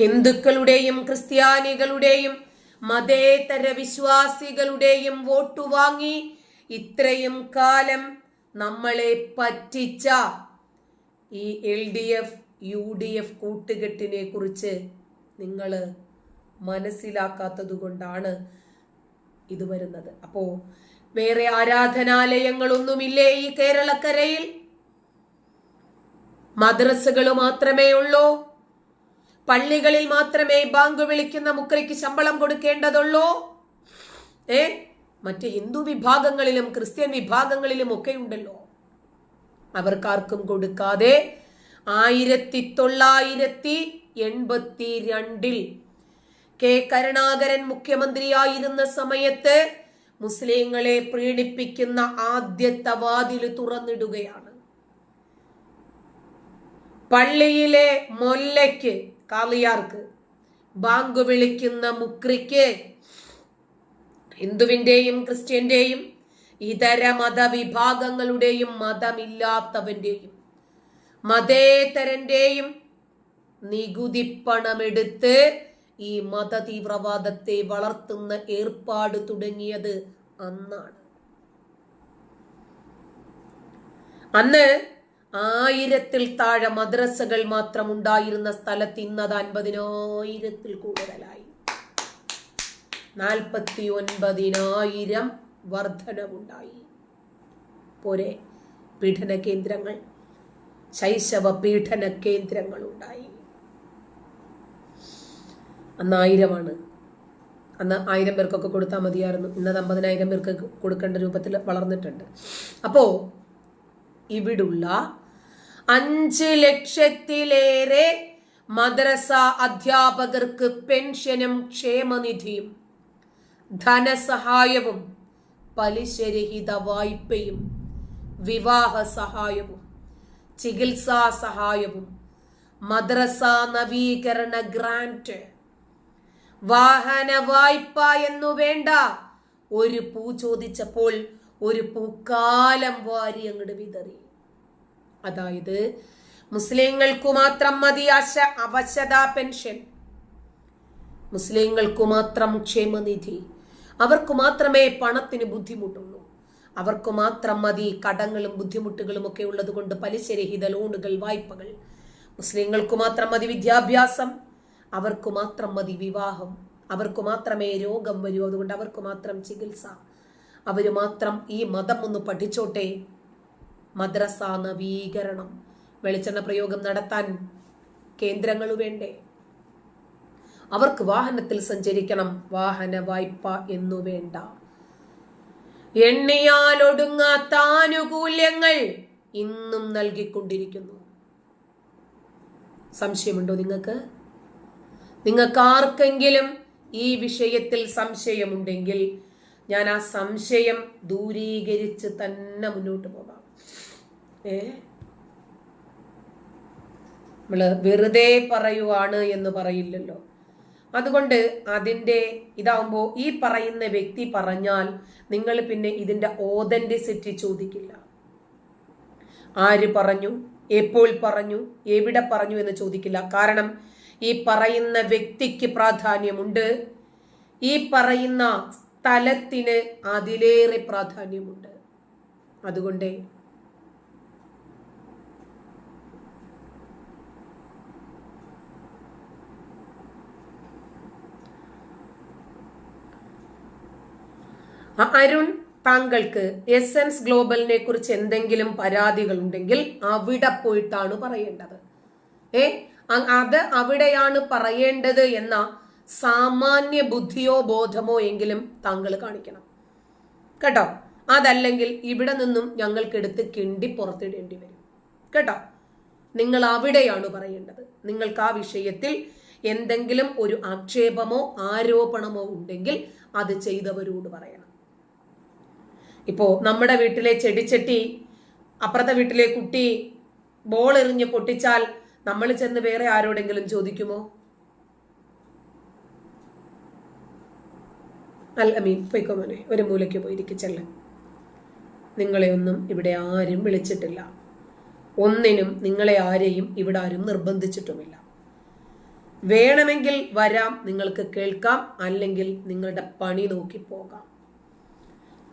ഹിന്ദുക്കളുടെയും ക്രിസ്ത്യാനികളുടെയും മതേതര വിശ്വാസികളുടെയും വോട്ടു വാങ്ങി ഇത്രയും കാലം നമ്മളെ പറ്റിച്ച ഈ L D F U D F കൂട്ടുകെട്ടിനെ കുറിച്ച് നിങ്ങൾ മനസ്സിലാക്കാത്തത് കൊണ്ടാണ് ഇത് വരുന്നത്. അപ്പോൾ വേറെ ആരാധനാലയങ്ങളൊന്നുമില്ലേ ഈ കേരളക്കരയിൽ? മദ്രസകൾ മാത്രമേ ഉള്ളൂ. പള്ളികളിൽ മാത്രമേ ബാങ്ക് വിളിക്കുന്ന മുക്രയ്ക്ക് ശമ്പളം കൊടുക്കേണ്ടതുള്ളൂ? ഏ? മറ്റ് ഹിന്ദു വിഭാഗങ്ങളിലും ക്രിസ്ത്യൻ വിഭാഗങ്ങളിലും ഒക്കെ ഉണ്ടല്ലോ അവർക്കാർക്കും കൊടുക്കാതെ ആയിരത്തി തൊള്ളായിരത്തി എൺപത്തി രണ്ടിൽ കെ കരുണാകരൻ മുഖ്യമന്ത്രിയായിരുന്ന സമയത്ത് മുസ്ലിങ്ങളെ പ്രീണിപ്പിക്കുന്ന ആദ്യത്തെ വാതിൽ തുറന്നിടുകയാണ്. പള്ളിയിലെ മൊല്ലയ്ക്ക് കാളിയാർക്ക്. ബാങ്ക് വിളിക്കുന്ന മുക്രിക്ക്. ഹിന്ദുവിന്റെയും ക്രിസ്ത്യന്റെയും ഇതര മതവിഭാഗങ്ങളുടെയും മതമില്ലാത്തവന്റെയും മതേതരന്റെയും നികുതി പണമെടുത്ത് ഈ മത തീവ്രവാദത്തെ വളർത്തുന്ന ഏർപ്പാട് തുടങ്ങിയത് അന്നാണ്. അന്ന് ആയിരത്തിൽ താഴെ മദ്രസകൾ മാത്രം ഉണ്ടായിരുന്ന സ്ഥലത്ത് ഇന്നത് അൻപതിനായിരത്തിൽ കൂടുതലായി. നാൽപ്പത്തി ഒൻപതിനായിരം വർധനവുണ്ടായി. പോരെ പീഡന കേന്ദ്രങ്ങൾ ശൈശവ പീഡന കേന്ദ്രങ്ങൾ ഉണ്ടായി അന്ന് ആയിരമാണ്. അന്ന് ആയിരം പേർക്കൊക്കെ കൊടുത്താൽ മതിയായിരുന്നു. ഇന്നത് അമ്പതിനായിരം പേർക്ക് കൊടുക്കേണ്ട രൂപത്തിൽ വളർന്നിട്ടുണ്ട്. അപ്പോ ഇവിടുള്ള അഞ്ച് ലക്ഷത്തിലേറെ മദ്രസ അധ്യാപകർക്ക് പെൻഷനും ക്ഷേമനിധിയും ധനസഹായവും പലിശരഹിത വായ്പയും വിവാഹ സഹായവും ചികിത്സാ സഹായവും മദ്രസ നവീകരണ ഗ്രാന്റ്. വാഹന വായ്പ എന്നു വേണ്ട. ഒരു പൂ ചോദിച്ചപ്പോൾ ഒരു പൂക്കാലം വാരി അങ്ങോട്ട് വിതറി. അതായത് മുസ്ലിങ്ങൾക്കു മാത്രം മതി അശ അവശത പെൻഷൻ. മുസ്ലിങ്ങൾക്കു മാത്രം ക്ഷേമനിധി. അവർക്ക് മാത്രമേ പണത്തിന് ബുദ്ധിമുട്ടുള്ളൂ. അവർക്ക് മാത്രം മതി കടങ്ങളും ബുദ്ധിമുട്ടുകളും ഒക്കെ ഉള്ളത് കൊണ്ട് പലിശരഹിത ലോണുകൾ വായ്പകൾ. മുസ്ലിങ്ങൾക്ക് മാത്രം മതി വിദ്യാഭ്യാസം. അവർക്ക് മാത്രം മതി വിവാഹം. അവർക്ക് മാത്രമേ രോഗം വരൂ. അതുകൊണ്ട് അവർക്ക് മാത്രം ചികിത്സ. അവർ മാത്രം ഈ മതം ഒന്ന് പഠിച്ചോട്ടെ. മദ്രസ നവീകരണം. വെളിച്ചെണ്ണ പ്രയോഗം നടത്താൻ കേന്ദ്രങ്ങൾ വേണ്ടേ? അവർക്ക് വാഹനത്തിൽ സഞ്ചരിക്കണം. വാഹന വായ്പ എന്നു വേണ്ട. എണ്ണിയാലൊടുങ്ങാത്ത ആനുകൂല്യങ്ങൾ ഇന്നും നൽകിക്കൊണ്ടിരിക്കുന്നു. സംശയമുണ്ടോ നിങ്ങൾക്ക്? നിങ്ങൾക്ക് ആർക്കെങ്കിലും ഈ വിഷയത്തിൽ സംശയമുണ്ടെങ്കിൽ ഞാൻ ആ സംശയം ദൂരീകരിച്ച് തന്നെ മുന്നോട്ട് പോകാം. ഏ? നമ്മൾ വെറുതെ പറയുവാണ് എന്ന് പറയില്ലല്ലോ. അതുകൊണ്ട് അതിന്റെ ഇതാവുമ്പോൾ ഈ പറയുന്ന വ്യക്തി പറഞ്ഞാൽ നിങ്ങൾ പിന്നെ ഇതിന്റെ ഓതന്റിസിറ്റി ചോദിക്കില്ല. ആര് പറഞ്ഞു? എപ്പോൾ പറഞ്ഞു? എവിടെ പറഞ്ഞു എന്ന് ചോദിക്കില്ല. കാരണം ഈ പറയുന്ന വ്യക്തിക്ക് പ്രാധാന്യമുണ്ട്. ഈ പറയുന്ന സ്ഥലത്തിന് അതിലേറെ പ്രാധാന്യമുണ്ട്. അതുകൊണ്ട് അരുൺ താങ്കൾക്ക് എസൻസ് ഗ്ലോബലിനെ കുറിച്ച് എന്തെങ്കിലും പരാതികൾ ഉണ്ടെങ്കിൽ അവിടെ പോയിട്ടാണ് പറയേണ്ടത്. ഏ? അത് അവിടെയാണ് പറയേണ്ടത് എന്ന സാമാന്യ ബുദ്ധിയോ ബോധമോ എങ്കിലും താങ്കൾ കാണിക്കണം. കേട്ടോ? അതല്ലെങ്കിൽ ഇവിടെ നിന്നും ഞങ്ങൾക്കെടുത്ത് കിണ്ടി പുറത്തിടേണ്ടി വരും. കേട്ടോ? നിങ്ങൾ അവിടെയാണ് പറയേണ്ടത്. നിങ്ങൾക്ക് ആ വിഷയത്തിൽ എന്തെങ്കിലും ഒരു ആക്ഷേപമോ ആരോപണമോ ഉണ്ടെങ്കിൽ അത് ചെയ്തവരോട് പറയണം. ഇപ്പോ നമ്മുടെ വീട്ടിലെ ചെടിച്ചട്ടി അപ്പുറത്തെ വീട്ടിലെ കുട്ടി ബോൾ എറിഞ്ഞ് പൊട്ടിച്ചാൽ നമ്മൾ ചെന്ന് വേറെ ആരോടെങ്കിലും ചോദിക്കുമോ? അൽ അമീൻ പൊയ്ക്കോ മോനെ. ഒരു മൂലയ്ക്ക് പോയിരിക്കും ചെല്ലൻ നിങ്ങളെ ഒന്നും ഇവിടെ ആരും വിളിച്ചിട്ടില്ല. ഒന്നിനും നിങ്ങളെ ആരെയും ഇവിടെ ആരും നിർബന്ധിച്ചിട്ടുമില്ല. വേണമെങ്കിൽ വരാം നിങ്ങൾക്ക് കേൾക്കാം അല്ലെങ്കിൽ നിങ്ങളുടെ പണി നോക്കി പോകാം.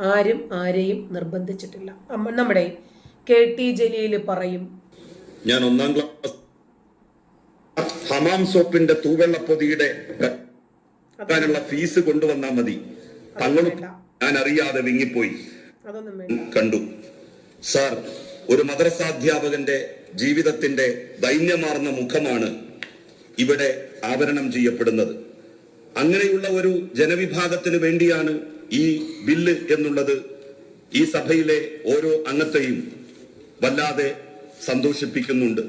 ആരും ആരെയും നിർബന്ധിച്ചിട്ടില്ല. നമ്മുടെ കെ ടി ജലീൽ പറയും. ഞാൻ ഒന്നാം ക്ലാസ് ഹമാം സോപ്പിന്റെ തൂവെള്ള പൊതിയുടെ ഫീസ് കൊണ്ടുവന്നാ മതി. തങ്ങളും ഞാൻ അറിയാതെ വിങ്ങിപ്പോയി. കണ്ടു. സാർ ഒരു മദ്രസാധ്യാപകന്റെ ജീവിതത്തിന്റെ ദൈന്യമാർന്ന മുഖമാണ് ഇവിടെ ആവരണം ചെയ്യപ്പെടുന്നത്. അങ്ങനെയുള്ള ഒരു ജനവിഭാഗത്തിന് വേണ്ടിയാണ് ഈ ബില്ല് എന്നുള്ളത് ഈ സഭയിലെ ഓരോ അംഗത്തെയും വല്ലാതെ സന്തോഷിപ്പിക്കുന്നുണ്ട്.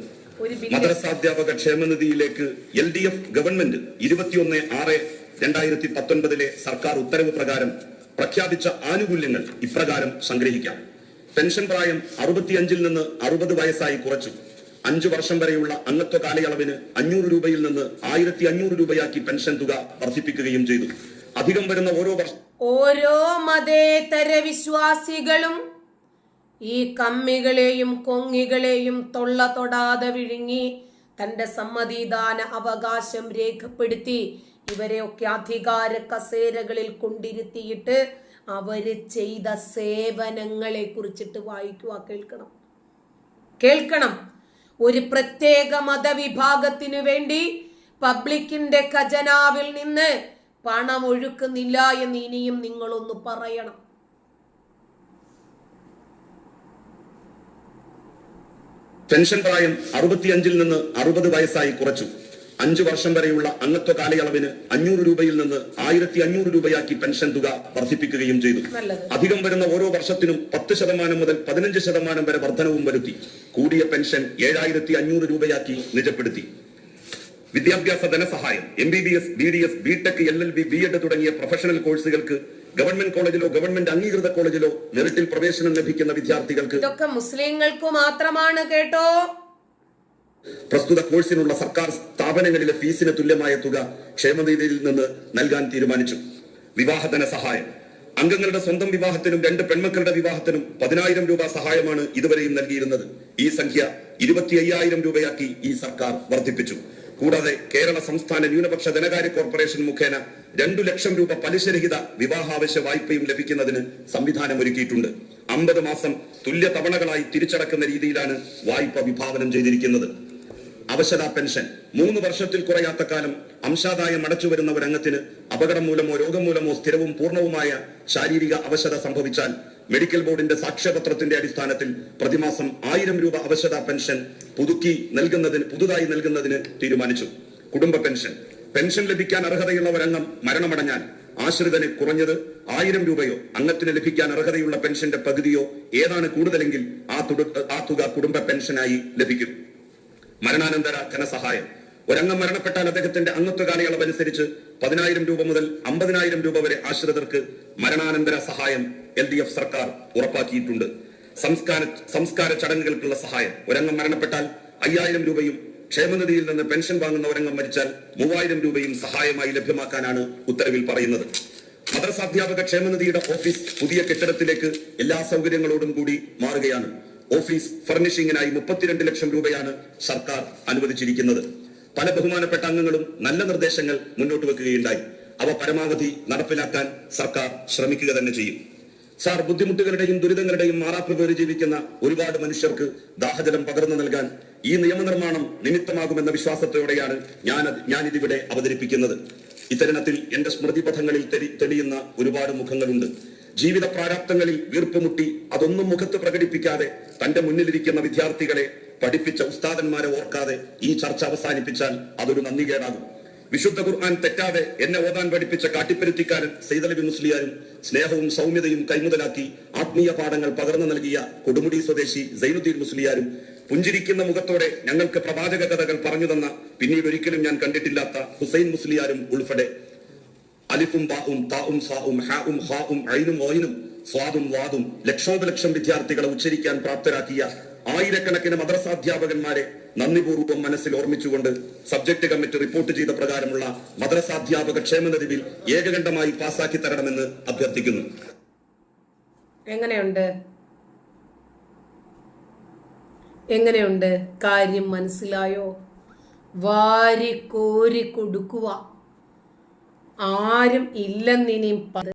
മദ്രസാധ്യാപക ക്ഷേമനിധിയിലേക്ക് എൽ ഡി എഫ് ഗവൺമെന്റ് ഇരുപത്തിയൊന്ന് ആറ് രണ്ടായിരത്തി പത്തൊൻപതിലെ സർക്കാർ ഉത്തരവ് പ്രകാരം പ്രഖ്യാപിച്ച ആനുകൂല്യങ്ങൾ ഇപ്രകാരം സംഗ്രഹിക്കാം. പെൻഷൻ പ്രായം അറുപത്തിയഞ്ചിൽ നിന്ന് അറുപത് വയസ്സായി കുറച്ചു. അഞ്ചു വർഷം വരെയുള്ള അംഗത്വ കാലയളവിന് അഞ്ഞൂറ് രൂപയിൽ നിന്ന് ആയിരത്തി അഞ്ഞൂറ് രൂപയാക്കി പെൻഷൻ തുക വർദ്ധിപ്പിക്കുകയും ചെയ്തു. അധികം വരുന്ന ഓരോ ഓരോ മതേതര വിശ്വാസികളും ഈ കമ്മികളെയും കൊങ്ങികളെയും തൊള്ള തൊടാതെ വിഴുങ്ങി തന്റെ സമ്മതിദാന അവകാശം രേഖപ്പെടുത്തി ഇവരെയൊക്കെ അധികാര കസേരകളിൽ കൊണ്ടിരുത്തിയിട്ട് അവർ ചെയ്ത സേവനങ്ങളെ കുറിച്ചിട്ട് വായിക്കുക. കേൾക്കണം. കേൾക്കണം. ഒരു പ്രത്യേക മതവിഭാഗത്തിനു വേണ്ടി പബ്ലിക്കിന്റെ ഖജനാവിൽ നിന്ന് പണം ഒഴുക്കുന്നില്ല എന്ന് ഇനിയും നിങ്ങളൊന്ന് പറയണം. പെൻഷൻ പ്രായം അറുപത്തിയഞ്ചിൽ നിന്ന് അറുപത് വയസ്സായി കുറച്ചു. അഞ്ചു വർഷം വരെയുള്ള അംഗത്വ കാലയളവിന് അഞ്ഞൂറ് രൂപയിൽ നിന്ന് ആയിരത്തി അഞ്ഞൂറ് രൂപയാക്കി പെൻഷൻ തുക വർദ്ധിപ്പിക്കുകയും ചെയ്തു. അധികം വരുന്ന ഓരോ വർഷത്തിനും പത്ത് ശതമാനം മുതൽ പതിനഞ്ച് ശതമാനം വരെ വർധനവും വരുത്തി. കൂടിയ പെൻഷൻ ഏഴായിരത്തി അഞ്ഞൂറ് രൂപയാക്കി നിജപ്പെടുത്തി. വിദ്യാഭ്യാസ ധനസഹായം M B B S B D S B tech L L B B Ed തുടങ്ങിയ പ്രൊഫഷണൽ കോഴ്സുകൾക്ക് ഗവൺമെന്റ് കോളേജിലോ ഗവൺമെന്റ് അംഗീകൃത കോളേജിലോ മെറിറ്റിൽ പ്രവേശനം ലഭിക്കുന്ന വിദ്യാർത്ഥികൾക്ക് ഇതൊക്കെ മുസ്ലിങ്ങൾക്ക് മാത്രമാണ് കേട്ടോ. പ്രസ്തുത കോഴ്സിനുള്ള സർക്കാർ സ്ഥാപനങ്ങളിലെ ഫീസിന് തുല്യമായ തുക ക്ഷേമനിധിയിൽ നിന്ന് നൽകാൻ തീരുമാനിച്ചു. വിവാഹധന സഹായം അംഗങ്ങളുടെ സ്വന്തം വിവാഹത്തിനും രണ്ട് പെൺമക്കളുടെ വിവാഹത്തിനും പതിനായിരം രൂപ സഹായമാണ് ഇതുവരെയും നൽകിയിരുന്നത്. ഈ സംഖ്യ ഇരുപത്തി അയ്യായിരം രൂപയാക്കി ഈ സർക്കാർ വർദ്ധിപ്പിച്ചു. കൂടാതെ കേരള സംസ്ഥാന ന്യൂനപക്ഷ ധനകാര്യ കോർപ്പറേഷൻ മുഖേന രണ്ടു ലക്ഷം രൂപ പലിശരഹിത വിവാഹാവശ്യ വായ്പയും ലഭിക്കുന്നതിന് സംവിധാനം ഒരുക്കിയിട്ടുണ്ട് അമ്പത് മാസം തുല്യ തവണകളായി തിരിച്ചടക്കുന്ന രീതിയിലാണ് വായ്പ വിഭാവനം ചെയ്തിരിക്കുന്നത്. അവശത പെൻഷൻ മൂന്ന് വർഷത്തിൽ കുറയാത്ത കാലം അംശാദായം അടച്ചു വരുന്ന ഒരു അംഗത്തിന് അപകടം മൂലമോ രോഗം മൂലമോ സ്ഥിരവും പൂർണവുമായ ശാരീരിക അവശത സംഭവിച്ചാൽ മെഡിക്കൽ ബോർഡിന്റെ സാക്ഷ്യപത്രത്തിന്റെ അടിസ്ഥാനത്തിൽ പ്രതിമാസം ആയിരം രൂപ അവശത പെൻഷൻ പുതുക്കി നൽകുന്നതിന് പുതുതായി നൽകുന്നതിന് തീരുമാനിച്ചു. കുടുംബ പെൻഷൻ. പെൻഷൻ ലഭിക്കാൻ അർഹതയുള്ള ഒരംഗം മരണമടഞ്ഞാൽ ആശ്രിതന് കുറഞ്ഞത് ആയിരം രൂപയോ അംഗത്തിന് ലഭിക്കാൻ അർഹതയുള്ള പെൻഷന്റെ പകുതിയോ ഏതാണ് കൂടുതലെങ്കിൽ ആ ആ തുക കുടുംബ പെൻഷനായി ലഭിക്കും. മരണാനന്തര ധനസഹായം. ഒരംഗം മരണപ്പെട്ടാൽ അദ്ദേഹത്തിന്റെ അംഗത്വ കാലയളവ് അനുസരിച്ച് പതിനായിരം രൂപ മുതൽ അമ്പതിനായിരം രൂപ വരെ ആശ്രിതർക്ക് മരണാനന്തര സഹായം എൽ ഡി എഫ് സർക്കാർ ഉറപ്പാക്കിയിട്ടുണ്ട്. സംസ്കാര സംസ്കാര ചടങ്ങുകൾക്കുള്ള സഹായം. ഒരംഗം മരണപ്പെട്ടാൽ അയ്യായിരം രൂപയും ക്ഷേമനിധിയിൽ നിന്ന് പെൻഷൻ വാങ്ങുന്ന ഒരംഗം മരിച്ചാൽ മൂവായിരം രൂപയും സഹായമായി ലഭ്യമാക്കാനാണ് ഉത്തരവിൽ പറയുന്നത്. മദ്രസാധ്യാപക ക്ഷേമനിധിയുടെ ഓഫീസ് പുതിയ കെട്ടിടത്തിലേക്ക് എല്ലാ സൗകര്യങ്ങളോടും കൂടി മാറുകയാണ്. ഓഫീസ് ഫർണിഷിംഗിനായി മുപ്പത്തിരണ്ട് ലക്ഷം രൂപയാണ് സർക്കാർ അനുവദിച്ചിരിക്കുന്നത്. പല ബഹുമാനപ്പെട്ട അംഗങ്ങളും നല്ല നിർദ്ദേശങ്ങൾ മുന്നോട്ട് വെക്കുകയുണ്ടായി. അവ പരമാവധി നടപ്പിലാക്കാൻ സർക്കാർ ശ്രമിക്കുക തന്നെ ചെയ്യും. സാർ ബുദ്ധിമുട്ടുകളുടെയും ദുരിതങ്ങളുടെയും മാറാപ്പ് പേര് ജീവിക്കുന്ന ഒരുപാട് മനുഷ്യർക്ക് ദാഹജലം പകർന്നു നൽകാൻ ഈ നിയമനിർമ്മാണം നിമിത്തമാകുമെന്ന വിശ്വാസത്തോടെയാണ് ഞാൻ ഞാൻ ഇതിവിടെ അവതരിപ്പിക്കുന്നത്. ഇത്തരണത്തിൽ എന്റെ സ്മൃതിപഥങ്ങളിൽ തെളി- തെളിയുന്ന ഒരുപാട് മുഖങ്ങളുണ്ട്. ജീവിത പ്രാരാബ്ദങ്ങളിൽ വീർപ്പുമുട്ടി അതൊന്നും മുഖത്ത് പ്രകടിപ്പിക്കാതെ തന്റെ മുന്നിലിരിക്കുന്ന വിദ്യാർത്ഥികളെ പഠിപ്പിച്ച ഉസ്താദന്മാരെ ഓർക്കാതെ ഈ ചർച്ച അവസാനിപ്പിച്ചാൽ അതൊരു നന്ദികേടാകും. വിശുദ്ധ ഖുർആൻ തെറ്റാതെ എന്നെ ഓതാൻ പഠിപ്പിച്ച കാട്ടിപ്പരുത്തിക്കാരൻ സൈതലബി മുസ്ലിയാരും സ്നേഹവും സൗമ്യതയും കൈമുതലാക്കി ആത്മീയ പാഠങ്ങൾ പകർന്നു നൽകിയ കൊടുമുടി സ്വദേശി സൈനുദ്ദീൻ മുസ്ലിയാരും പുഞ്ചിരിക്കുന്ന മുഖത്തോടെ ഞങ്ങൾക്ക് പ്രവാചക കഥകൾ പറഞ്ഞു തന്ന പിന്നീട് ഒരിക്കലും ഞാൻ കണ്ടിട്ടില്ലാത്ത ഹുസൈൻ മുസ്ലിയാരും ഉൾപ്പെടെ. അലിഫും ബാവും താവും സാവും ഹാവും ഹാവും ഐനും ഓയിനും സ്വാദും വാദും ലക്ഷോപലക്ഷം വിദ്യാർത്ഥികളെ ഉച്ചരിക്കാൻ പ്രാപ്തരാക്കിയ ആയിരക്കണക്കിന് മദ്രസാധ്യാപകന്മാരെ നന്ദിപൂർവം മനസ്സിൽ ഓർമ്മിച്ചുകൊണ്ട് സബ്ജക്ട് കമ്മിറ്റി റിപ്പോർട്ട് ചെയ്ത പ്രകാരമുള്ള മദ്രസാധ്യാപക ക്ഷേമനിധി ബിൽ ഏകകണ്ഠമായി പാസാക്കി തരണമെന്ന് അഭ്യർത്ഥിക്കുന്നു. എങ്ങനെയുണ്ട്? എങ്ങനെയുണ്ട്? കാര്യം മനസ്സിലായോ? വാരി കോരി കൊടുക്കുക. ആരും ഇല്ലെന്നിനിയും